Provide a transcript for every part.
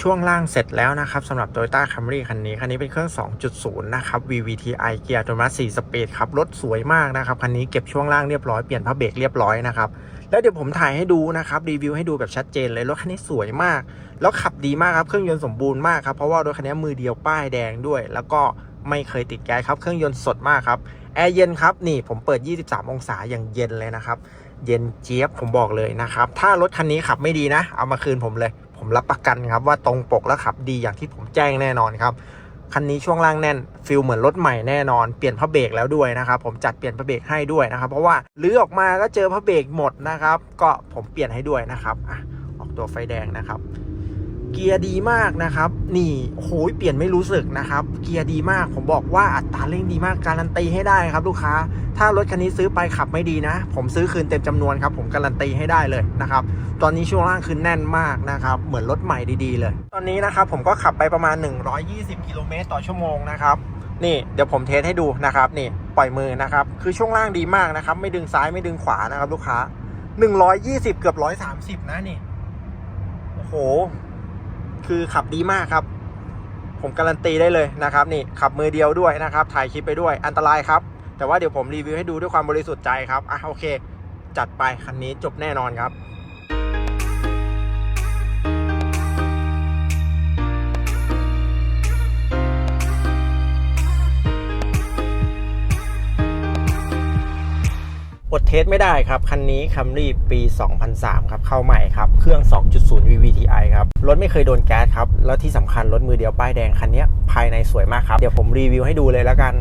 ช่วงล่างเสร็จแล้วนะครับสำหรับ Toyota Camry คันนี้ คันนี้เป็นเครื่อง 2.0 นะครับ VVTi เกียร์อัตโนมัติ4สปีดครับ รถสวยมากนะครับ คันนี้เก็บช่วงล่างเรียบร้อย เปลี่ยนผ้าเบรกเรียบร้อยนะครับ แล้วเดี๋ยวผมถ่ายให้ดูนะครับ รีวิวให้ดูแบบชัดเจนเลย รถคันนี้สวยมาก แล้วขับดีมากครับ เครื่องยนต์สมบูรณ์มากครับ เพราะว่ารถคันนี้มือเดียวป้ายแดงด้วย แล้วก็ไม่เคยติดแก๊สครับ เครื่องยนต์สดมากครับ แอร์เย็นครับ นี่ผมเปิด 23 องศาอย่างเย็นเลยนะครับ เย็นเจี๊ยบ ผมบอกเลยนะครับ ถ้ารถคันนี้ขับไม่ดีนะ เอามาคืนผมเลย ผมรับประกันครับว่าตรงปกและขับดีอย่างที่ผมแจ้งแน่นอนครับคันนี้ช่วงล่างแน่นฟิลเหมือนรถใหม่แน่นอนเปลี่ยนผ้าเบรกแล้วด้วยนะครับผมจัดเปลี่ยนผ้าเบรกให้ด้วยนะครับเพราะว่าลื้อออกมาก็เจอผ้าเบรกหมดนะครับ ก็ผมเปลี่ยนให้ด้วยนะครับอะออกตัวไฟแดงนะครับ เกียร์ดีมากนะครับ นี่โอ้โหเปลี่ยนไม่รู้สึกนะครับ เกียร์ดีมาก ผมบอกว่าอัตราเร่งดีมาก การันตีให้ได้ครับลูกค้า ถ้ารถคันนี้ซื้อไปขับไม่ดีนะ ผมซื้อคืนเต็มจำนวนครับ ผมการันตีให้ได้เลยนะครับ ตอนนี้ช่วงล่างคือแน่นมากนะครับ เหมือนรถใหม่ดีๆเลย ตอนนี้นะครับผมก็ขับไปประมาณ 120 กิโลเมตรต่อชั่วโมงนะครับ นี่เดี๋ยวผมเทสให้ดูนะครับนี่ปล่อยมือนะครับ คือช่วงล่างดีมากนะครับ ไม่ดึงซ้ายไม่ดึงขวานะครับ ลูกค้า 120 เกือบ 130 นะนี่ โอ้โห คือขับดีมากครับ ผมการันตีได้เลยนะครับ นี่ขับมือเดียวด้วยนะครับ ถ่ายคลิปไปด้วยอันตรายครับ แต่ว่าเดี๋ยวผมรีวิวให้ดูด้วยความบริสุทธิ์ใจครับอะโอเค จัดไปคันนี้จบแน่นอนครับ อดเทสไม่ได้ครับ คันนี้ Camry ปี 2003 ครับ เข้าใหม่ครับ เครื่อง 2.0 VVTi ครับ รถไม่เคยโดนแก๊สครับ แล้วที่สำคัญรถมือเดียวป้ายแดงคันนี้ภายในสวยมากครับ เดี๋ยวผมรีวิวให้ดูเลยแล้วกัน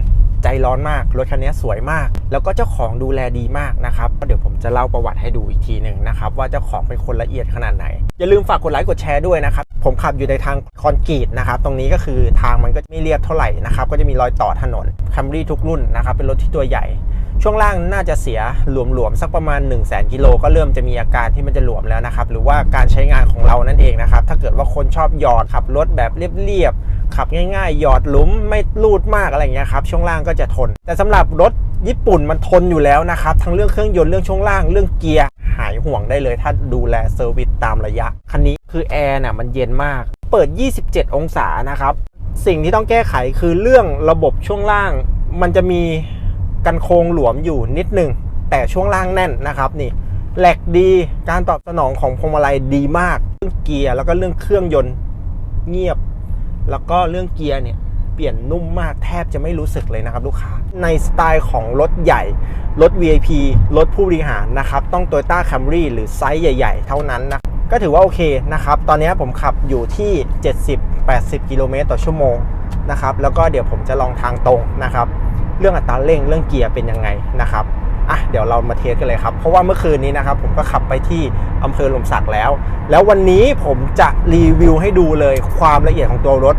ใจร้อนมาก รถคันนี้สวยมาก แล้วก็เจ้าของดูแลดีมากนะครับเดี๋ยวผมจะเล่าประวัติให้ดูอีกทีหนึ่งนะครับ ว่าเจ้าของเป็นคนละเอียดขนาดไหน อย่าลืมฝากกดไลค์กดแชร์ด้วยนะครับผมขับอยู่ในทางคอนกรีตนะครับ ตรงนี้ก็คือทางมันก็ไม่เรียบเท่าไหร่นะครับ ก็จะมีรอยต่อถนน Camry ทุกรุ่นนะครับ เป็นรถที่ตัวใหญ่ ช่วงล่างน่าจะเสียหลวมๆสักประมาณ 1 0 0 0 0แกิโลก็เริ่มจะมีอาการที่มันจะหลวมแล้วนะครับ หรือว่าการใช้งานของเรานั่นเองนะครับ ถ้าเกิดว่าคนชอบหยอดขับรถแบบเรียบๆขับง่ายๆ หยอดหลุมไม่ลูดมากอะไรอย่างเงี้ยครับช่วงล่างก็จะทน แต่สำหรับรถญี่ปุ่นมันทนอยู่แล้วนะครับ ทั้งเรื่องเครื่องยนต์เรื่องช่วงล่างเรื่องเกียร์หายห่วงได้เลย ถ้าดูแลเซอร์วิสตามระยะคันนี้คือแอร์น่ะมันเย็นมาก เปิด 27 องศานะครับสิ่งที่ต้องแก้ไขคือเรื่องระบบช่วงล่าง มันจะมี กันโครงหลวมอยู่นิดนึง แต่ช่วงล่างแน่นนะครับนี่แหลกดีการตอบสนองของพวงมาลัยดีมาก เรื่องเกียร์แล้วก็เรื่องเครื่องยนต์เงียบ แล้วก็เรื่องเกียร์เนี่ยเปลี่ยนนุ่มมากแทบจะไม่รู้สึกเลยนะครับลูกค้า ในสไตล์ของรถใหญ่ รถ VIP รถผู้บริหารนะครับ ต้อง Toyota Camry หรือไซส์ใหญ่ ๆ เท่านั้นนะ ก็ถือว่าโอเคนะครับ ตอนนี้ผมขับอยู่ที่ 70-80 กิโลเมตรต่อชั่วโมงนะครับ แล้วก็เดี๋ยวผมจะลองทางตรงนะครับ เรื่องอัตราเร่งเรื่องเกียร์เป็นยังไงนะครับอะเดี๋ยวเรามาเทสกันเลยครับ เพราะว่าเมื่อคืนนี้นะครับผมก็ขับไปที่อำเภอลมสักแล้ว แล้ววันนี้ผมจะรีวิวให้ดูเลยความละเอียดของตัวรถ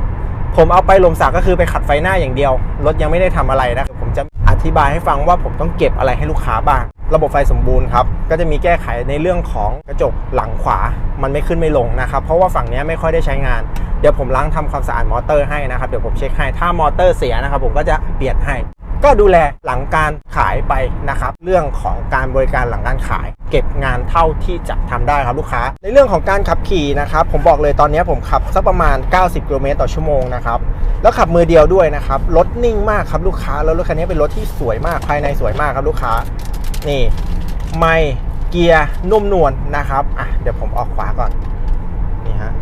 ผมเอาไปลมสักก็คือไปขัดไฟหน้าอย่างเดียว รถยังไม่ได้ทำอะไรนะผมจะอธิบายให้ฟังว่าผมต้องเก็บอะไรให้ลูกค้าบ้าง ระบบไฟสมบูรณ์ครับ ก็จะมีแก้ไขในเรื่องของกระจกหลังขวา มันไม่ขึ้นไม่ลงนะครับ เพราะว่าฝั่งนี้ไม่ค่อยได้ใช้งาน เดี๋ยวผมล้างทำความสะอาดมอเตอร์ให้นะครับ เดี๋ยวผมเช็คให้ ถ้ามอเตอร์เสียนะครับผมก็จะเปลี่ยนให้ ก็ดูแลหลังการขายไปนะครับ เรื่องของการบริการหลังการขาย เก็บงานเท่าที่จะทำได้ครับลูกค้า ในเรื่องของการขับขี่นะครับ ผมบอกเลยตอนนี้ผมขับสักประมาณ 90กิโลเมตรต่อชั่วโมงนะครับแล้วขับมือเดียวด้วยนะครับรถนิ่งมากครับลูกค้าแล้วรถคันนี้เป็นรถที่สวยมากภายในสวยมากครับลูกค้านี่ไม่เกียร์นุ่มนวลนะครับอะเดี๋ยวผมออกขวาก่อนนี่ฮะ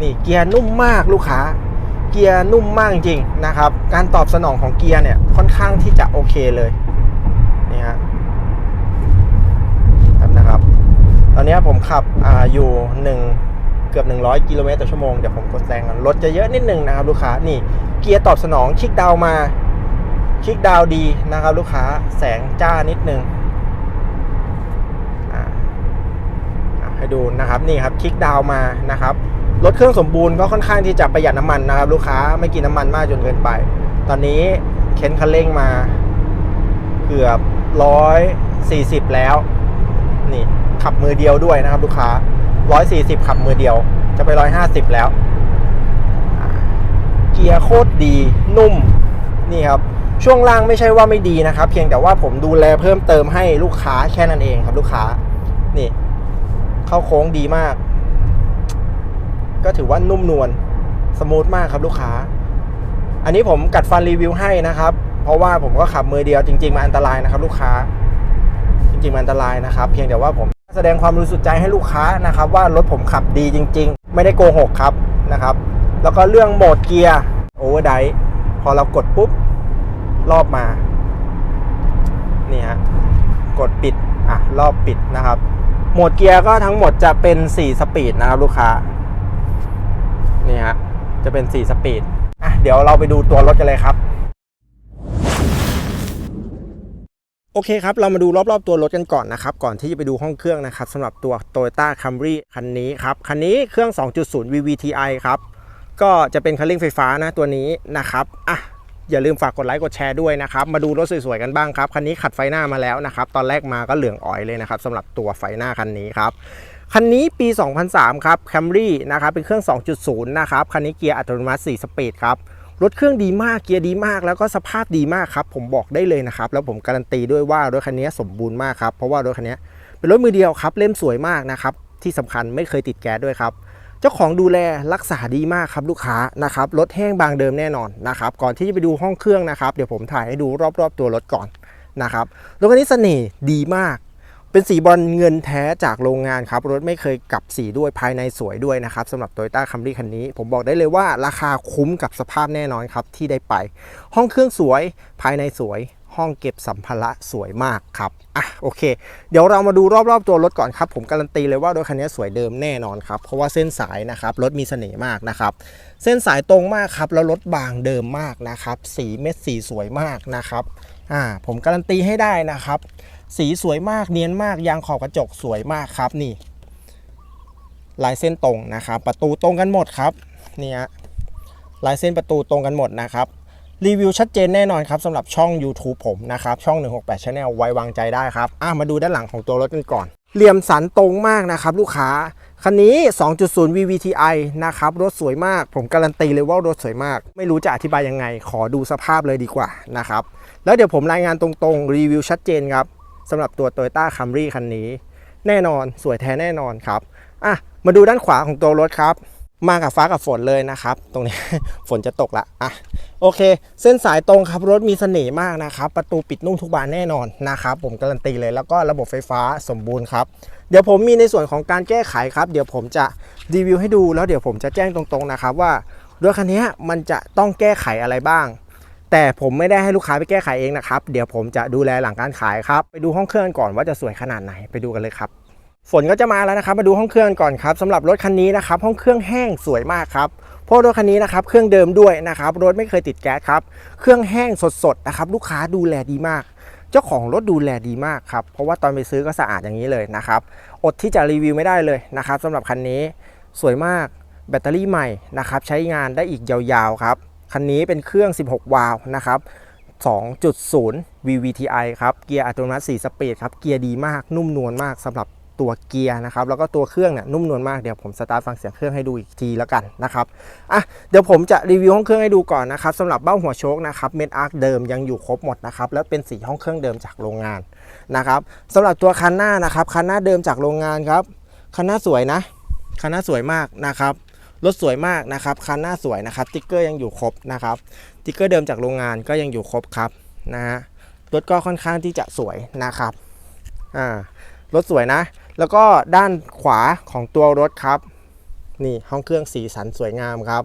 นี่เกียร์นุ่มมากลูกค้า เกียร์นุ่มมากจริงๆนะครับ การตอบสนองของเกียร์เนี่ยค่อนข้างที่จะโอเคเลยนี่ฮะครับนะครับ ตอนนี้ผมขับออยู่ 1 เกือบ 100 กิโลเมตรต่อชั่วโมงเดี๋ยวผมกดแซงกันรถจะเยอะนิดนึงนะครับลูกค้านี่เกียร์ตอบสนองคลิกดาวมาคลิกดาวดีนะครับลูกค้าแสงจ้านิดนึงอ่าอะให้ดูนะครับนี่ครับคลิกดาวมานะครับ รถเครื่องสมบูรณ์ก็ค่อนข้างที่จะประหยัดน้ำมันนะครับ ลูกค้าไม่กินน้ำมันมากจนเกินไป ตอนนี้เค้นคันเร่งมา เกือบร้อยสี่สิบแล้ว นี่ขับมือเดียวด้วยนะครับ ลูกค้าร้อยสี่สิบขับมือเดียว จะไปร้อยห้าสิบแล้ว เกียร์โคตรดีนุ่มนี่ครับช่วงล่างไม่ใช่ว่าไม่ดีนะครับ เพียงแต่ว่าผมดูแลเพิ่มเติมให้ลูกค้าแค่นั้นเองครับลูกค้า นี่ เข้าโค้งดีมาก ก็ถือว่านุ่มนวลสมูทมากครับลูกค้า อันนี้ผมกัดฟันรีวิวให้นะครับ เพราะว่าผมก็ขับมือเดียวจริง ๆมันอันตรายนะครับ ลูกค้า จริงๆมันอันตรายนะครับ เพียงแต่ว่าผมแสดงความรู้สึกใจให้ลูกค้านะครับ ว่ารถผมขับดีจริง ๆ ไม่ได้โกหกครับนะครับ แล้วก็เรื่องโหมดเกียร์โอเวอร์ไดพอเรากดปุ๊บรอบมานี่ฮะกดปิดอะรอบปิดนะครับโหมดเกียร์ก็ทั้งหมดจะเป็น 4 สปีดนะครับลูกค้า นี่ฮะ จะเป็น 4 สปีด อะ เดี๋ยวเราไปดูตัวรถกันเลยครับ โอเคครับ เรามาดูรอบ ๆ ตัวรถกันก่อนนะครับ ก่อนที่จะไปดูห้องเครื่องนะครับสำหรับตัว Toyota Camry คันนี้ครับ คันนี้เครื่อง 2.0 VVTi ครับ ก็จะเป็นคันเร่งไฟฟ้านะตัวนี้นะครับ อะอย่าลืมฝากกดไลค์กดแชร์ด้วยนะครับ มาดูรถสวยๆกันบ้างครับ คันนี้ขัดไฟหน้ามาแล้วนะครับ ตอนแรกมาก็เหลืองอ๋อยเลยนะครับสำหรับตัวไฟหน้าคันนี้ครับ คันนี้ปี 2003 ครับ Camry นะครับ เป็นเครื่อง 2.0 นะครับ คันนี้เกียร์อัตโนมัติ 4 สปีดครับ รถเครื่องดีมาก เกียร์ดีมาก แล้วก็สภาพดีมากครับ ผมบอกได้เลยนะครับ แล้วผมการันตีด้วยว่ารถคันนี้สมบูรณ์มากครับ เพราะว่ารถคันนี้เป็นรถมือเดียวครับ เล่มสวยมากนะครับ ที่สำคัญไม่เคยติดแก๊สด้วยครับ เจ้าของดูแลรักษาดีมากครับลูกค้านะครับ รถแห้งบางเดิมแน่นอนนะครับ ก่อนที่จะไปดูห้องเครื่องนะครับ เดี๋ยวผมถ่ายให้ดูรอบๆตัวรถก่อนนะครับ รถคันนี้เสน่ห์ดีมาก เป็นสีบอลเงินแท้จากโรงงานครับ รถไม่เคยกลับสีด้วยภายในสวยด้วยนะครับสำหรับ Toyota Camry คันนี้ ผมบอกได้เลยว่าราคาคุ้มกับสภาพแน่นอนครับที่ได้ไป ห้องเครื่องสวยภายในสวย ห้องเก็บสัมภาระสวยมากครับอะโอเค เดี๋ยวเรามาดูรอบๆตัวรถก่อนครับ ผมการันตีเลยว่ารถคันนี้สวยเดิมแน่นอนครับเพราะว่าเส้นสายนะครับรถมีเสน่ห์มากนะครับเส้นสายตรงมากครับแล้วรถบางเดิมมากนะครับสีเม็ดสีสวยมากนะครับอ่าผมการันตีให้ได้นะครับ สีสวยมากเนียนมากยางขอบกระจกสวยมากครับนี่ลายเส้นตรงนะครับ ประตูตรงกันหมดครับเนี่ยลายเส้นประตูตรงกันหมดนะครับรีวิวชัดเจนแน่นอนครับสำหรับช่อง YouTube ผมนะครับ ช่อง 168 Channel ไว้วางใจได้ครับอะมาดูด้านหลังของตัวรถกันก่อน เหลี่ยมสันตรงมากนะครับ ลูกค้า คันนี้ 2.0 VVTi นะครับ รถสวยมาก ผมการันตีเลยว่ารถสวยมาก ไม่รู้จะอธิบายยังไง ขอดูสภาพเลยดีกว่านะครับ แล้วเดี๋ยวผมรายงานตรงๆ รีวิวชัดเจนครับ สำหรับตัว Toyota Camry คันนี้ แน่นอนสวยแท้แน่นอนครับอะมาดูด้านขวาของตัวรถครับ มากับฟ้ากับฝนเลยนะครับ ตรงนี้ ฝนจะตกละอะโอเค เส้นสายตรงครับรถมีเสน่ห์มากนะครับ ประตูปิดนุ่มทุกบานแน่นอนนะครับ ผมการันตีเลยแล้วก็ระบบไฟฟ้าสมบูรณ์ครับ เดี๋ยวผมมีในส่วนของการแก้ไขครับ เดี๋ยวผมจะรีวิวให้ดูแล้วเดี๋ยวผมจะแจ้งตรงๆนะครับว่ารถคันนี้มันจะต้องแก้ไขอะไรบ้าง แต่ผมไม่ได้ให้ลูกค้าไปแก้ไขเองนะครับ เดี๋ยวผมจะดูแลหลังการขายครับ ไปดูห้องเครื่องก่อนว่าจะสวยขนาดไหนไปดูกันเลยครับ ฝนก็จะมาแล้วนะครับ มาดูห้องเครื่องก่อนครับสำหรับรถคันนี้นะครับ ห้องเครื่องแห้งสวยมากครับเพราะรถคันนี้นะครับเครื่องเดิมด้วยนะครับรถไม่เคยติดแก๊สครับเครื่องแห้งสดๆนะครับลูกค้าดูแลดีมาก เจ้าของรถดูแลดีมากครับเพราะว่าตอนไปซื้อก็สะอาดอย่างนี้เลยนะครับอดที่จะรีวิวไม่ได้เลยนะครับสำหรับคันนี้สวยมากแบตเตอรี่ใหม่นะครับใช้งานได้อีกยาวๆครับ คันนี้เป็นเครื่อง 16 วาล์วนะครับ 2.0 VVTi ครับเกียร์อัตโนมัติ4สปีดครับเกียร์ดีมากนุ่มนวลมากสำหรับตัวเกียร์นะครับแล้วก็ตัวเครื่องเนี่ยนุ่มนวลมากเดี๋ยวผมสตาร์ทฟังเสียงเครื่องให้ดูอีกทีแล้วกันนะครับอะเดี๋ยวผมจะรีวิวห้องเครื่องให้ดูก่อนนะครับสำหรับเบ้าหัวโชคนะครับเม็ดอาร์คเดิมยังอยู่ครบหมดนะครับแล้วเป็นสีห้องเครื่องเดิมจากโรงงานนะครับสำหรับตัวคันหน้านะครับคันหน้าเดิมจากโรงงานครับคันหน้าสวยนะคันหน้าสวยมากนะครับ รถสวยมากนะครับคันหน้าสวยนะครับติ๊กเกอร์ยังอยู่ครบนะครับติ๊กเกอร์เดิมจากโรงงานก็ยังอยู่ครบครับนะฮะรถก็ค่อนข้างที่จะสวยนะครับอ่ารถสวยนะ แล้วก็ด้านขวาของตัวรถครับ นี่ห้องเครื่องสีสันสวยงามครับ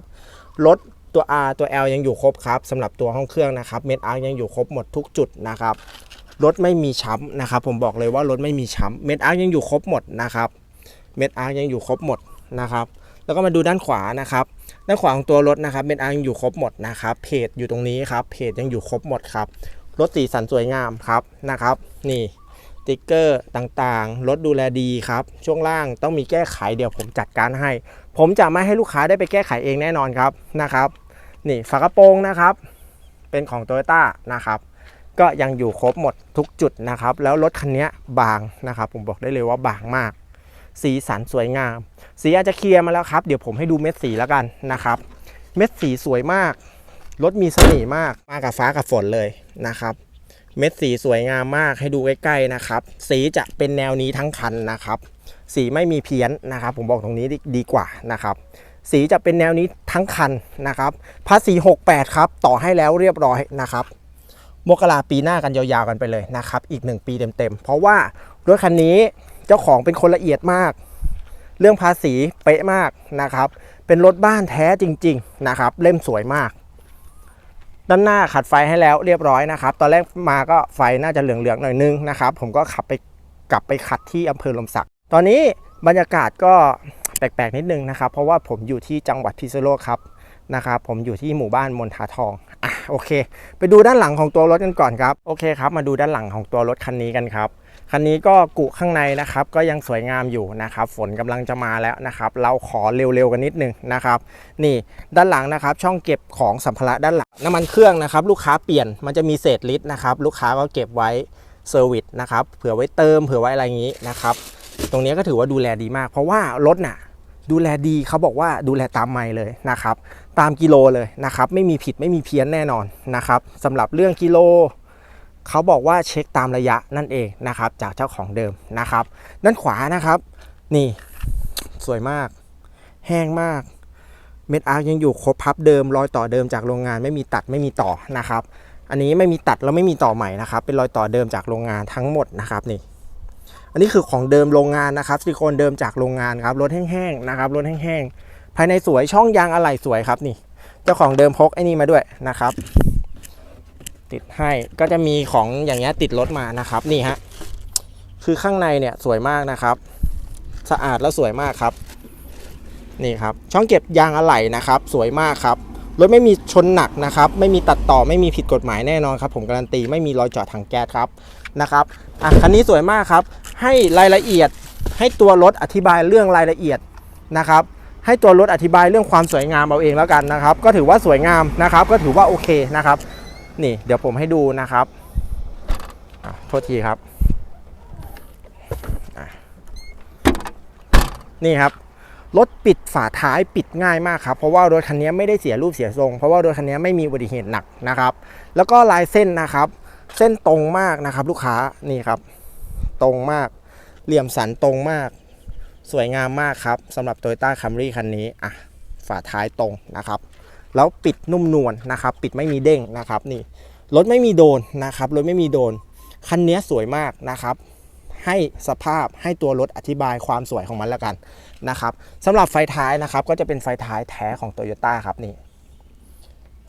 รถตัว R ตัว L ยังอยู่ครบครับสำหรับตัวห้องเครื่องนะครับเม็ดอาร์ยังอยู่ครบหมดทุกจุดนะครับรถไม่มีช้ำนะครับ ผมบอกเลยว่ารถไม่มีช้ำเม็ดอาร์ยังอยู่ครบหมดนะครับเม็ดอาร์ยังอยู่ครบหมดนะครับ แล้วก็มาดูด้านขวานะครับ ด้านขวาของตัวรถนะครับเม็ดอาร์ยังอยู่ครบหมดนะครับ เพจอยู่ตรงนี้ครับ เพจยังอยู่ครบหมดครับ รถสีสันสวยงามครับนะครับ นี่ติ๊กเกอร์ต่างๆ รถดูแลดีครับ ช่วงล่างต้องมีแก้ไขเดี๋ยวผมจัดการให้ ผมจะไม่ให้ลูกค้าได้ไปแก้ไขเองแน่นอนครับนะครับ นี่ฝากระโปรงนะครับ เป็นของ t o y ยต้านะครับก็ยังอยู่ครบหมดทุกจุดนะครับ แล้วรถคันนี้บางนะครับ ผมบอกได้เลยว่าบางมาก สีสันสวยงาม สีอาจจะเคลียร์มาแล้วครับ เดี๋ยวผมให้ดูเม็ดสีแล้วกันนะครับ เม็ดสีสวยมาก รถมีเสน่ห์มาก มากับฟ้ากับฝนเลยนะครับ เม็ดสีสวยงามมากให้ดูใกล้ๆนะครับ สีจะเป็นแนวนี้ทั้งคันนะครับ สีไม่มีเพี้ยนนะครับ ผมบอกตรงนี้ดีดกว่านะครับสีจะเป็นแนวนี้ทั้งคันนะครับภาษี68 ครับ ต่อให้แล้วเรียบร้อยนะครับ มกราปีหน้ากันยาวๆกันไปเลยนะครับ อีก 1 ปีเต็มๆ เพราะว่ารถคันนี้ เจ้าของเป็นคนละเอียดมาก เรื่องภาษีเป๊ะมากนะครับ เป็นรถบ้านแท้จริง ๆนะครับ เล่มสวยมาก ด้านหน้าขัดไฟให้แล้วเรียบร้อยนะครับ ตอนแรกมาก็ไฟน่าจะเหลืองๆหน่อยนึงนะครับ ผมก็ขับไปกลับไปขัดที่อำเภอลมศักดิ์ตอนนี้บรรยากาศก็แปลกๆนิดนึงนะครับ เพราะว่าผมอยู่ที่จังหวัดพิษณุโลกครับนะครับผมอยู่ที่หมู่บ้านมณฑาทองอะโอเค ไปดูด้านหลังของตัวรถกันก่อนครับ โอเคครับ มาดูด้านหลังของตัวรถคันนี้กันครับ คันนี้ก็กุข้างในนะครับก็ยังสวยงามอยู่นะครับ ฝนกำลังจะมาแล้วนะครับ เราขอเร็วๆกันนิดนึงนะครับ นี่ด้านหลังนะครับ ช่องเก็บของสัมภาระด้านหลังน้ำมันเครื่องนะครับ ลูกค้าเปลี่ยนมันจะมีเศษลิตรนะครับ ลูกค้าก็เก็บไว้เซอร์วิสนะครับเผื่อไว้เติมเผื่อไว้อะไรอย่างนี้นะครับ ตรงนี้ก็ถือว่าดูแลดีมาก เพราะว่ารถน่ะดูแลดีเขาบอกว่าดูแลตามไมล์เลยนะครับ ตามกิโลเลยนะครับ ไม่มีผิดไม่มีเพี้ยนแน่นอนนะครับสำหรับเรื่องกิโล เขาบอกว่าเช็คตามระยะนั่นเองนะครับ จากเจ้าของเดิมนะครับ ด้านขวานะครับ นี่สวยมาก แห้งมากเม็ดอาร์คยังอยู่ครบพับเดิมรอยต่อเดิมจากโรงงานไม่มีตัดไม่มีต่อนะครับ อันนี้ไม่มีตัดแล้วไม่มีต่อใหม่นะครับ เป็นรอยต่อเดิมจากโรงงานทั้งหมดนะครับนี่ อันนี้คือของเดิมโรงงานนะครับซิลิโคนเดิมจากโรงงานครับรถแห้งๆนะครับรถแห้งๆภายในสวยช่องยางอะไหล่สวยครับนี่ เจ้าของเดิมพกไอ้นี่มาด้วยนะครับ ติดให้ก็จะมีของอย่างเงี้ยติดรถมานะครับนี่ฮะคือข้างในเนี่ยสวยมากนะครับ สะอาดแล้วสวยมากครับ นี่ครับ ช่องเก็บยางอะไหล่นะครับ สวยมากครับรถไม่มีชนหนักนะครับ ไม่มีตัดต่อไม่มีผิดกฎหมายแน่นอนครับ ผมการันตีไม่มีรอยจอดถังแก๊สครับนะครับอะคันนี้สวยมากครับ ให้รายละเอียดให้ตัวรถอธิบายเรื่องรายละเอียดนะครับ ให้ตัวรถอธิบายเรื่องความสวยงามเอาเองแล้วกันนะครับ ก็ถือว่าสวยงามนะครับ ก็ถือว่าโอเคนะครับ นี่เดี๋ยวผมให้ดูนะครับโทษทีครับ นี่ครับ รถปิดฝาท้ายปิดง่ายมากครับ เพราะว่ารถคันนี้ไม่ได้เสียรูปเสียทรง เพราะว่ารถคันนี้ไม่มีอุบัติเหตุหนักนะครับ แล้วก็ลายเส้นนะครับ เส้นตรงมากนะครับ ลูกค้านี่ครับ ตรงมาก เหลี่ยมสันตรงมาก สวยงามมากครับสำหรับ Toyota Camry คันนี้อะฝาท้ายตรงนะครับ แล้วปิดนุ่มนวลนะครับ ปิดไม่มีเด้งนะครับนี่รถไม่มีโดนนะครับรถไม่มีโดนคันนี้สวยมากนะครับ ให้สภาพให้ตัวรถอธิบายความสวยของมันแล้วกันนะครับสำหรับไฟท้ายนะครับ ก็จะเป็นไฟท้ายแท้ของ Toyota ครับนี่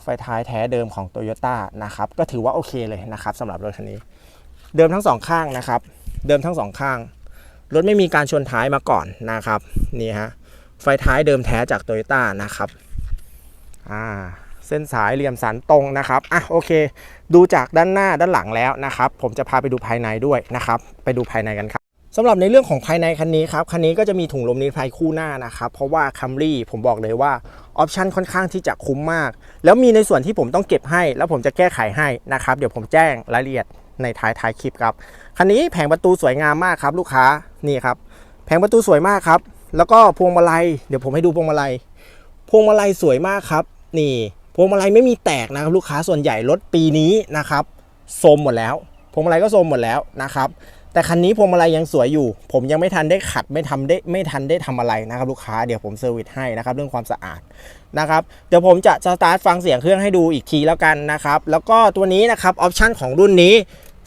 ไฟท้ายแท้เดิมของ Toyota นะครับก็ถือว่าโอเคเลยนะครับสำหรับรถคันนี้ เดิมทั้งสองข้างนะครับ เดิมทั้งสองข้างรถไม่มีการชนท้ายมาก่อนนะครับนี่ฮะไฟท้ายเดิมแท้จาก Toyota นะครับ อ่าเส้นสายเหลี่ยมสันตรงนะครับอะโอเค ดูจากด้านหน้าด้านหลังแล้วนะครับ ผมจะพาไปดูภายในด้วยนะครับ ไปดูภายในกันครับสำหรับในเรื่องของภายในคันนี้ครับคันนี้ก็จะมีถุงลมนิรภัยคู่หน้านะครับเพราะว่า Camry ผมบอกเลยว่าออปชันค่อนข้างที่จะคุ้มมาก แล้วมีในส่วนที่ผมต้องเก็บให้ แล้วผมจะแก้ไขให้นะครับ เดี๋ยวผมแจ้งรายละเอียดในท้ายท้ายคลิปครับคันนี้แผงประตูสวยงามมากครับ ลูกค้านี่ครับแผงประตูสวยมากครับ แล้วก็พวงมาลัย เดี๋ยวผมให้ดูพวงมาลัย พวงมาลัยสวยมากครับ นี่พวงมาลัยไม่มีแตกนะครับลูกค้าส่วนใหญ่รถปีนี้นะครับโซมหมดแล้วพวงมาลัยก็โซมหมดแล้วนะครับแต่คันนี้พวงมาลัยยังสวยอยู่ ผมยังไม่ทันได้ขัดไม่ทำได้ไม่ทันได้ทำอะไรนะครับลูกค้าเดี๋ยวผมเซอร์วิสให้นะครับเรื่องความสะอาดนะครับเดี๋ยวผมจะสตาร์ทฟังเสียงเครื่องให้ดูอีกทีแล้วกันนะครับแล้วก็ตัวนี้นะครับออปชันของรุ่นนี้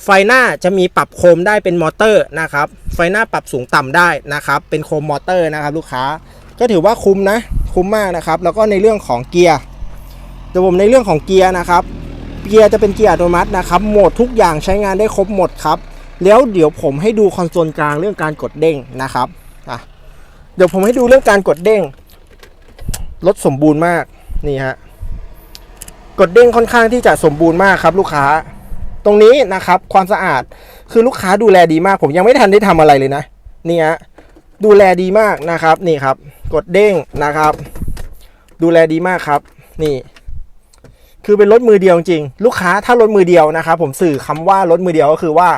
ไฟหน้าจะมีปรับโคมได้เป็นมอเตอร์นะครับไฟหน้าปรับสูงต่ำได้นะครับเป็นโคมมอเตอร์นะครับลูกค้าก็ถือว่าคุ้มนะ คุ้มมากนะครับ แล้วก็ในเรื่องของเกียร์เดี๋ยวผมในเรื่องของเกียร์นะครับ เกียร์จะเป็นเกียร์อัตโนมัตินะครับโหมดทุกอย่างใช้งานได้ครบหมดครับ แล้วเดี๋ยวผมให้ดูคอนโซลกลางเรื่องการกดเด้งนะครับอะเดี๋ยวผมให้ดูเรื่องการกดเด้งรถสมบูรณ์มากนี่ฮะกดเด้งค่อนข้างที่จะสมบูรณ์มากครับ ลูกค้า ตรงนี้นะครับความสะอาดคือลูกค้าดูแลดีมาก ผมยังไม่ทันได้ทำอะไรเลยนะนี่ฮะดูแลดีมากนะครับนี่ครับ กดเด้งนะครับ ดูแลดีมากครับ นี่ คือเป็นรถมือเดียวจริง ลูกค้าถ้ารถมือเดียวนะครับ ผมสื่อคำว่ารถมือเดียวก็คือว่า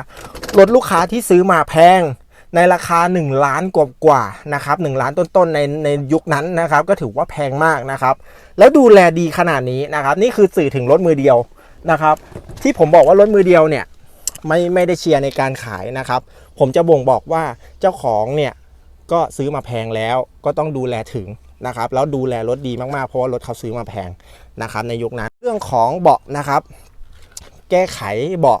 รถลูกค้าที่ซื้อมาแพงในราคา 1 ล้านกว่ากว่านะครับ1ล้านต้นๆในในยุคนั้นนะครับ ก็ถือว่าแพงมากนะครับ แล้วดูแลดีขนาดนี้นะครับ นี่คือสื่อถึงรถมือเดียวนะครับ ที่ผมบอกว่ารถมือเดียวเนี่ยไม่ไม่ได้เชียร์ในการขายนะครับ ผมจะบ่งบอกว่าเจ้าของเนี่ย ก็ซื้อมาแพงแล้วก็ต้องดูแลถึงนะครับแล้วดูแลรถดีมากๆเพราะว่ารถเขาซื้อมาแพงนะครับในยุคนั้นเรื่องของเบาะนะครับ แก้ไขเบาะ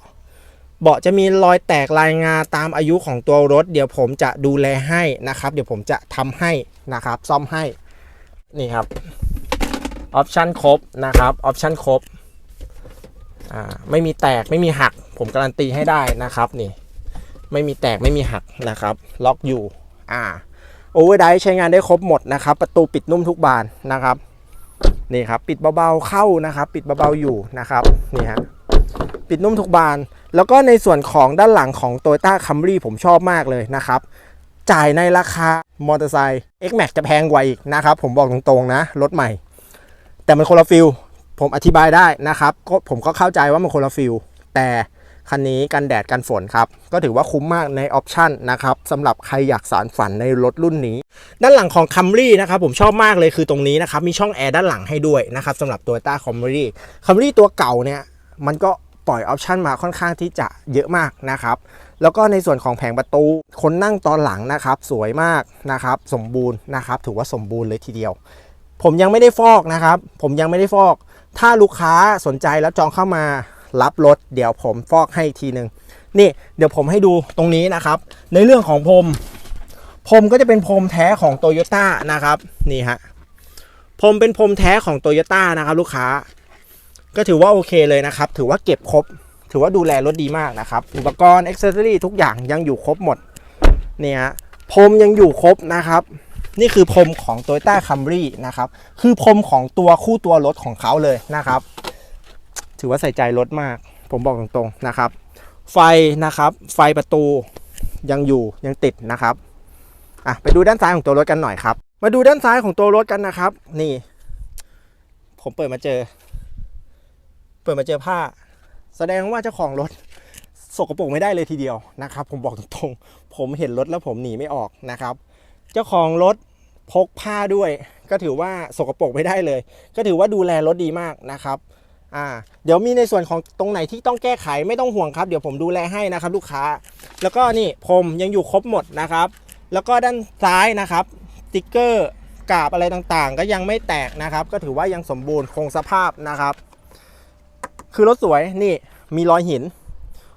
เบาะจะมีรอยแตกลายงาตามอายุของตัวรถ เดี๋ยวผมจะดูแลให้นะครับ เดี๋ยวผมจะทำให้นะครับ ซ่อมให้นี่ครับออปชันครบนะครับออปชันครบไม่มีแตกไม่มีหัก ผมการันตีให้ได้นะครับนี่ไม่มีแตกไม่มีหักนะครับ ล็อกอยู่ อ่าโอเวอร์ไดใช้งานได้ครบหมดนะครับ ประตูปิดนุ่มทุกบานนะครับนี่ครับปิดเบาๆเข้านะครับ ปิดเบาๆอยู่นะครับนี่ฮะปิดนุ่มทุกบาน แล้วก็ในส่วนของด้านหลังของ Toyota Camry ผมชอบมากเลยนะครับ จ่ายในราคามอเตอร์ไซค์ X-Max จะแพงกว่าอีกนะครับ ผมบอกตรงๆนะ รถใหม่ แต่มันคนละฟิลผมอธิบายได้นะครับก็ผมก็เข้าใจว่ามันคนละฟิลแต่ คันนี้กันแดดกันฝนครับ ก็ถือว่าคุ้มมากในออปชันนะครับสำหรับใครอยากสารฝันในรถรุ่นนี้ ด้านหลังของ Camry นะครับผมชอบมากเลยคือตรงนี้นะครับมีช่องแอร์ด้านหลังให้ด้วยนะครับสำหรับ Toyota Camry Camry ตัวเก่าเนี่ยมันก็ปล่อยออปชันมาค่อนข้างที่จะเยอะมากนะครับแล้วก็ในส่วนของแผงประตู คนนั่งตอนหลังนะครับสวยมากนะครับสมบูรณ์นะครับถือว่าสมบูรณ์เลยทีเดียว ผมยังไม่ได้ฟอกนะครับ ผมยังไม่ได้ฟอก ถ้าลูกค้าสนใจแล้วจองเข้ามา รับรถ เดี๋ยวผมฟอกให้ทีหนึ่งนี่เดี๋ยวผมให้ดูตรงนี้นะครับ ในเรื่องของพรมพรมก็จะเป็นพรมแท้ของโตโยต้านะครับนี่ฮะพรมเป็นพรมแท้ของโตโยต้านะครับลูกค้า ก็ถือว่าโอเคเลยนะครับ ถือว่าเก็บครบ ถือว่าดูแลรถดีมากนะครับ อุปกรณ์อ็อกเซอรี่ทุกอย่างยังอยู่ครบหมดเนี่ยฮะพรมยังอยู่ครบนะครับ นี่คือพรมของ Toyota Camry นะครับ คือพรมของตัวคู่ตัวรถของเขาเลยนะครับ ถือว่าใส่ใจรถมาก ผมบอกตรงๆนะครับ ไฟนะครับ ไฟประตูยังอยู่ยังติดนะครับอะไปดูด้านซ้ายของตัวรถกันหน่อยครับ มาดูด้านซ้ายของตัวรถกันนะครับ นี่ ผมเปิดมาเจอ เปิดมาเจอผ้า แสดงว่าเจ้าของรถสกปรกไม่ได้เลยทีเดียวนะครับ ผมบอกตรงๆ ผมเห็นรถแล้วผมหนีไม่ออกนะครับ เจ้าของรถพกผ้าด้วย ก็ถือว่าสกปรกไม่ได้เลย ก็ถือว่าดูแลรถดีมากนะครับ อ่าเดี๋ยวมีในส่วนของตรงไหนที่ต้องแก้ไขไม่ต้องห่วงครับ เดี๋ยวผมดูแลให้นะครับลูกค้า แล้วก็นี่ผมยังอยู่ครบหมดนะครับ แล้วก็ด้านซ้ายนะครับติ๊กเกอร์กาบอะไรต่างๆ ก็ยังไม่แตกนะครับ ก็ถือว่ายังสมบูรณ์คงสภาพนะครับ คือรถสวยนี่มีรอยหิน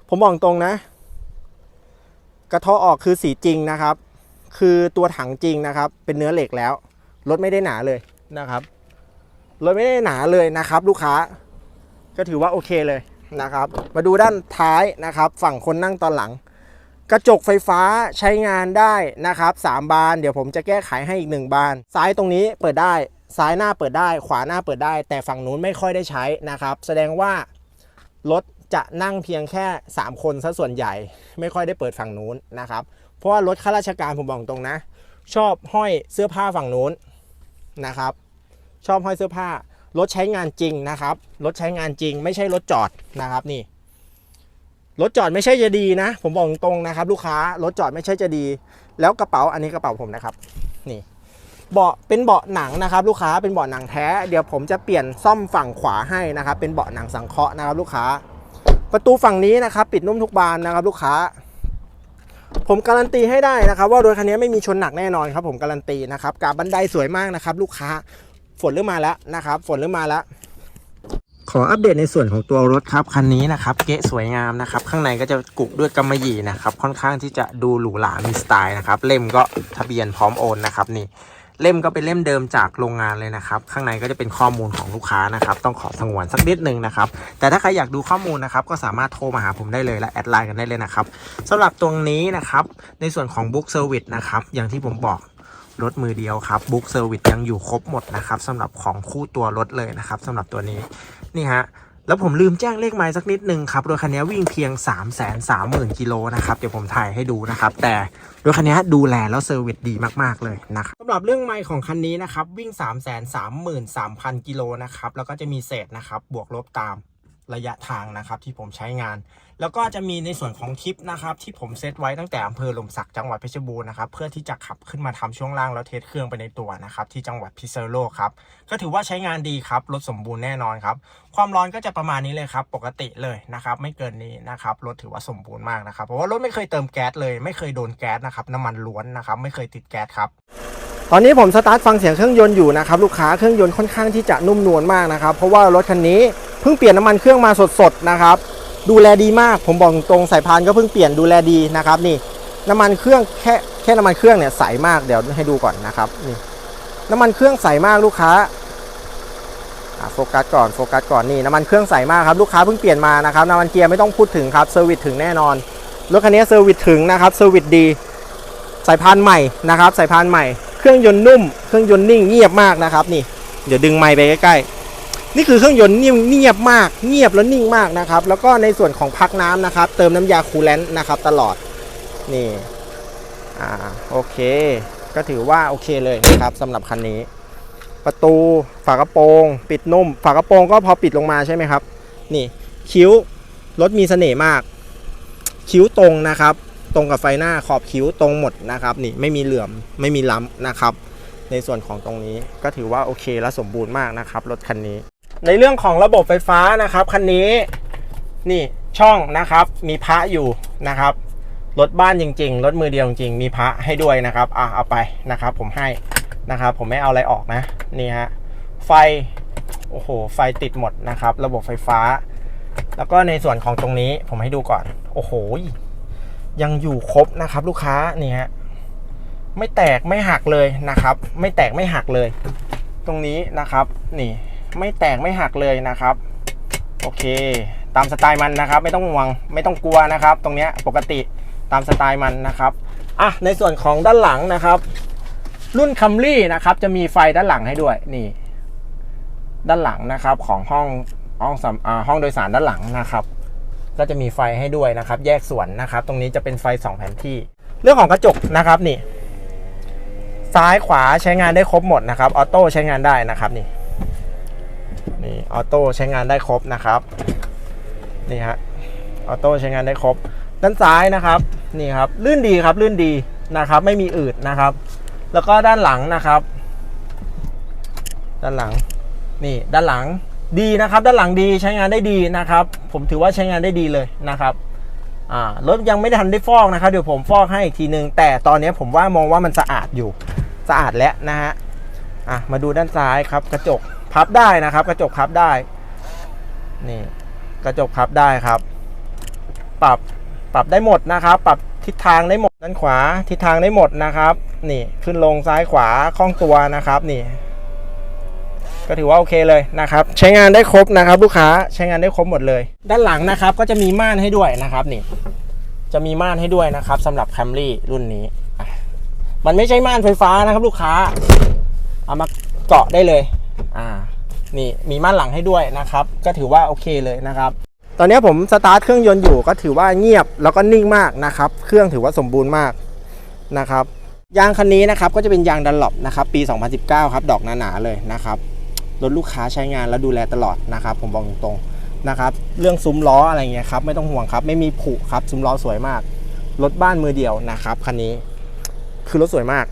ผมบอกตรงนะ กระเทาะออกคือสีจริงนะครับ คือตัวถังจริงนะครับ เป็นเนื้อเหล็กแล้วรถไม่ได้หนาเลยนะครับรถไม่ได้หนาเลยนะครับ ลูกค้า ก็ถือว่าโอเคเลยนะครับ มาดูด้านท้ายนะครับ ฝั่งคนนั่งตอนหลัง กระจกไฟฟ้าใช้งานได้นะครับ 3 บาน เดี๋ยวผมจะแก้ไขให้อีก 1 บาน ซ้ายตรงนี้เปิดได้ซ้ายหน้าเปิดได้ ขวาหน้าเปิดได้ แต่ฝั่งนู้นไม่ค่อยได้ใช้นะครับ แสดงว่ารถจะนั่งเพียงแค่ 3 คนซะส่วนใหญ่ ไม่ค่อยได้เปิดฝั่งนู้นนะครับ เพราะว่ารถข้าราชการผมบอกตรงนะ ชอบห้อยเสื้อผ้าฝั่งนู้นนะครับ ชอบห้อยเสื้อผ้า รถใช้งานจริงนะครับ รถใช้งานจริง ไม่ใช่รถจอดนะครับนี่ รถจอดไม่ใช่จะดีนะ ผมบอกตรงนะครับ ลูกค้ารถจอดไม่ใช่จะดี แล้วกระเป๋าอันนี้กระเป๋าผมนะครับ นี่เบาะเป็นเบาะหนังนะครับ ลูกค้าเป็นเบาะหนังแท้ เดี๋ยวผมจะเปลี่ยนซ่อมฝั่งขวาให้นะครับ เป็นเบาะหนังสังเคราะห์นะครับ ลูกค้า ประตูฝั่งนี้นะครับ ปิดนุ่มทุกบานนะครับ ลูกค้า ผมการันตีให้ได้นะครับ ว่ารถคันนี้ไม่มีชนหนักแน่นอนครับ ผมการันตีนะครับกาบบันไดสวยมากนะครับ ลูกค้า ฝนเริ่มมาแล้วนะครับ ฝนเริ่มมาแล้ว ขออัปเดตในส่วนของตัวรถครับคันนี้นะครับ เก๊ะสวยงามนะครับ ข้างในก็จะกุกด้วยกำมะหยี่นะครับ ค่อนข้างที่จะดูหรูหรามีสไตล์นะครับ เล่มก็ทะเบียนพร้อมโอนนะครับนี่เล่มก็เป็นเล่มเดิมจากโรงงานเลยนะครับ ข้างในก็จะเป็นข้อมูลของลูกค้านะครับ ต้องขอสงวนสักนิดนึงนะครับ แต่ถ้าใครอยากดูข้อมูลนะครับ ก็สามารถโทรมาหาผมได้เลยและแอดไลน์กันได้เลยนะครับสำหรับตรงนี้นะครับ ในส่วนของ Book Service นะครับ อย่างที่ผมบอก รถมือเดียวครับ Book Service ยังอยู่ครบหมดนะครับสำหรับของคู่ตัวรถเลยนะครับสำหรับตัวนี้นี่ฮะแล้วผมลืมแจ้งเลขไมล์สักนิดนึงครับรถคันนี้วิ่งเพียง 3 3 0 0 0 0กิโลนะครับเดี๋ยวผมถ่ายให้ดูนะครับ แต่รถคันนี้ดูแลแล้วเซอร์วิสดีมาก ๆ เลยนะครับสำหรับเรื่องไมล์ของคันนี้นะครับวิ่ง 3 3 3 3 0 0 0กิโลนะครับแล้วก็จะมีเศษนะครับบวกลบตาม ระยะทางนะครับที่ผมใช้งาน แล้วก็จะมีในส่วนของทิปนะครับที่ผมเซตไว้ตั้งแต่อำเภอลมศักจังหวัดเพชรบูรณ์นะครับเพื่อที่จะขับขึ้นมาทำช่วงล่างแล้วเทสเครื่องไปในตัวนะครับที่จังหวัดพิษณุโลกครับก็ถือว่าใช้งานดีครับรถสมบูรณ์แน่นอนครับความร้อนก็จะประมาณนี้เลยครับปกติเลยนะครับไม่เกินนี้นะครับรถถือว่าสมบูรณ์มากนะครับเพราะว่ารถไม่เคยเติมแก๊สเลย ไม่เคยโดนแก๊สนะครับน้ำมันล้วนนะครับไม่เคยติดแก๊สครับตอนนี้ผมสตาร์ทฟังเสียงเครื่องยนต์อยู่นะครับลูกค้าเครื่องยนต์ค่อนข้างที่จะนุ่มนวลมากนะครับเพราะว่ารถคันนี้ เพิ่งเปลี่ยนน้ำมันเครื่องมาสดๆนะครับ ดูแลดีมากผมบอกตรงสายพานก็เพิ่งเปลี่ยนดูแลดีนะครับนี่น้ำมันเครื่องแค่แค่น้ำมันเครื่องเนี่ยใสมากเดี๋ยวให้ดูก่อนนะครับนี่น้ำมันเครื่องใสมากลูกค้าโฟกัสก่อนโฟกัสก่อนนี่น้ำมันเครื่องใสมากครับลูกค้าเพิ่งเปลี่ยนมานะครับน้ำมันเกียร์ไม่ต้องพูดถึงครับเซอร์วิสถึงแน่นอนรถคันนี้เซอร์วิสถึงนะครับเซอร์วิสดี สายพานใหม่นะครับ สายพานใหม่ เครื่องยนต์นุ่ม เครื่องยนต์นิ่งเงียบมากนะครับ นี่ เดี๋ยวดึงไมค์ไปใกล้ๆ นี่คือเครื่องยนต์นิ่มเงียบมาก เงียบแล้วนิ่งมากนะครับ แล้วก็ในส่วนของพักน้ำนะครับ เติมน้ำยาคูลแลนต์นะครับ ตลอดนี่อ่าโอเค ก็ถือว่าโอเคเลยนะครับสำหรับคันนี้ ประตูฝากระโปรง ปิดนุ่ม ฝากระโปรงก็พอปิดลงมาใช่ไหมครับ นี่คิ้วรถมีเสน่ห์มาก คิ้วตรงนะครับ ตรงกับไฟหน้าขอบคิ้วตรงหมดนะครับ นี่ไม่มีเหลื่อมไม่มีล้ำนะครับ ในส่วนของตรงนี้ก็ถือว่าโอเคและสมบูรณ์มากนะครับ รถคันนี้ ในเรื่องของระบบไฟฟ้านะครับคันนี้นี่ช่องนะครับมีพระอยู่นะครับรถบ้านจริง ๆ รถมือเดียวจริงๆมีพระให้ด้วยนะครับอะเอาไปนะครับ ผมให้นะครับ ผมไม่เอาอะไรออกนะนี่ฮะไฟโอ้โหไฟติดหมดนะครับ ระบบไฟฟ้า แล้วก็ในส่วนของตรงนี้ผมให้ดูก่อน โอ้โหยังอยู่ครบนะครับ ลูกค้านี่ฮะไม่แตกไม่หักเลยนะครับ ไม่แตกไม่หักเลย ตรงนี้นะครับนี่ ไม่แตกไม่หักเลยนะครับ โอเค ตามสไตล์มันนะครับ ไม่ต้องห่วงไม่ต้องกลัวนะครับ ตรงเนี้ยปกติตามสไตล์มันนะครับอะในส่วนของด้านหลังนะครับ รุ่นคัมรี่นะครับ จะมีไฟด้านหลังให้ด้วยนี่ ด้านหลังนะครับของห้องห้องสำอ่าห้องโดยสารด้านหลังนะครับ ก็จะมีไฟให้ด้วยนะครับ แยกส่วนนะครับ ตรงนี้จะเป็นไฟ 2 แผนที่ เรื่องของกระจกนะครับนี่ ซ้ายขวาใช้งานได้ครบหมดนะครับออโต้ใช้งานได้นะครับนี่ นี่ออโต้ใช้งานได้ครบนะครับนี่ฮะออโต้ใช้งานได้ครบ ด้านซ้ายนะครับนี่ครับลื่นดีครับลื่นดีนะครับไม่มีอืดนะครับ แล้วก็ด้านหลังนะครับ ด้านหลังนี่ด้านหลังดีนะครับ ด้านหลังดีใช้งานได้ดีนะครับ ผมถือว่าใช้งานได้ดีเลยนะครับอ่ารถยังไม่ทันได้ฟอกนะครับ เดี๋ยวผมฟอกให้อีกทีนึง แต่ตอนนี้ผมว่ามองว่ามันสะอาดอยู่ สะอาดแล้วนะฮะ อะ มาดูด้านซ้ายครับ กระจก พับได้นะครับ กระจกพับได้นี่กระจกพับได้ครับ ปรับปรับได้หมดนะครับ ปรับทิศทางได้หมดด้านขวาทิศทางได้หมดนะครับ นี่ขึ้นลงซ้ายขวาคล่องตัวนะครับนี่ ก็ถือว่าโอเคเลยนะครับ ใช้งานได้ครบนะครับ ลูกค้าใช้งานได้ครบหมดเลย ด้านหลังนะครับ ก็จะมีม่านให้ด้วยนะครับนี่ จะมีม่านให้ด้วยนะครับสำหรับ Camry รุ่นนี้ มันไม่ใช่ม่านไฟฟ้านะครับ ลูกค้า เอามาเกาะได้เลย อ่านี่มีม่านหลังให้ด้วยนะครับ ก็ถือว่าโอเคเลยนะครับ ตอนนี้ผมสตาร์ทเครื่องยนต์อยู่ก็ถือว่าเงียบแล้วก็นิ่งมากนะครับ เครื่องถือว่าสมบูรณ์มากนะครับยางคันนี้นะครับก็จะเป็นยางดันหลบนะครับปี 2019 ครับ ดอกหนาๆเลยนะครับรถลูกค้าใช้งานแล้วดูแลตลอดนะครับ ผมบอกตรงๆนะครับ เรื่องซุ้มล้ออะไรเงี้ยครับไม่ต้องห่วงครับ ไม่มีผุครับซุ้มล้อสวยมากรถบ้านมือเดียวนะครับคันนี้ คือรถสวยมาก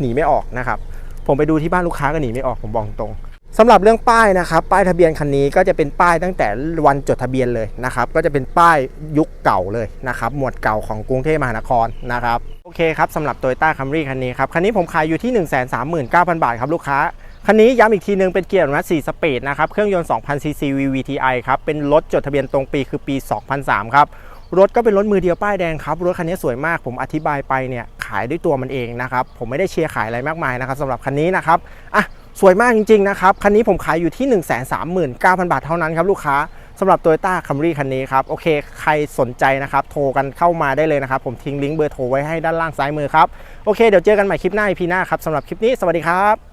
หนีไม่ออกนะครับ ผมไปดูที่บ้านลูกค้าก็หนีไม่ออกผมบอกตรงๆ สำหรับเรื่องป้ายนะครับป้ายทะเบียนคันนี้ก็จะเป็นป้ายตั้งแต่วันจดทะเบียนเลยนะครับก็จะเป็นป้ายยุคเก่าเลยนะครับหมวดเก่าของกรุงเทพมหานครนะครับโอเคครับสำหรับ Toyota Camry คันนี้ครับคันนี้ผมขายอยู่ที่ 139,000 บาทครับลูกค้าคันนี้ย้ำอีกทีนึงเป็นเกียร์มัด4สปีดนะครับเครื่องยนต์ 2,000ซีซี VVTi ครับเป็นรถจดทะเบียนตรงปีคือปี 2003 ครับรถก็เป็นรถมือเดียวป้ายแดงครับรถคันนี้สวยมากผมอธิบายไปเนี่ยขายด้วยตัวมันเองนะครับผมไม่ได้เชียร์ขายอะไรมากมายนะครับสำหรับคันนี้นะครับอะ สวยมากจริงๆนะครับ คันนี้ผมขายอยู่ที่ 139,000 บาทเท่านั้นครับลูกค้าสำหรับ Toyota Camry คันนี้ครับ โอเค ใครสนใจนะครับ โทรกันเข้ามาได้เลยนะครับ ผมทิ้งลิงก์เบอร์โทรไว้ให้ด้านล่างซ้ายมือครับ โอเค เดี๋ยวเจอกันใหม่คลิปหน้าพีหน้าครับสำหรับคลิปนี้สวัสดีครับ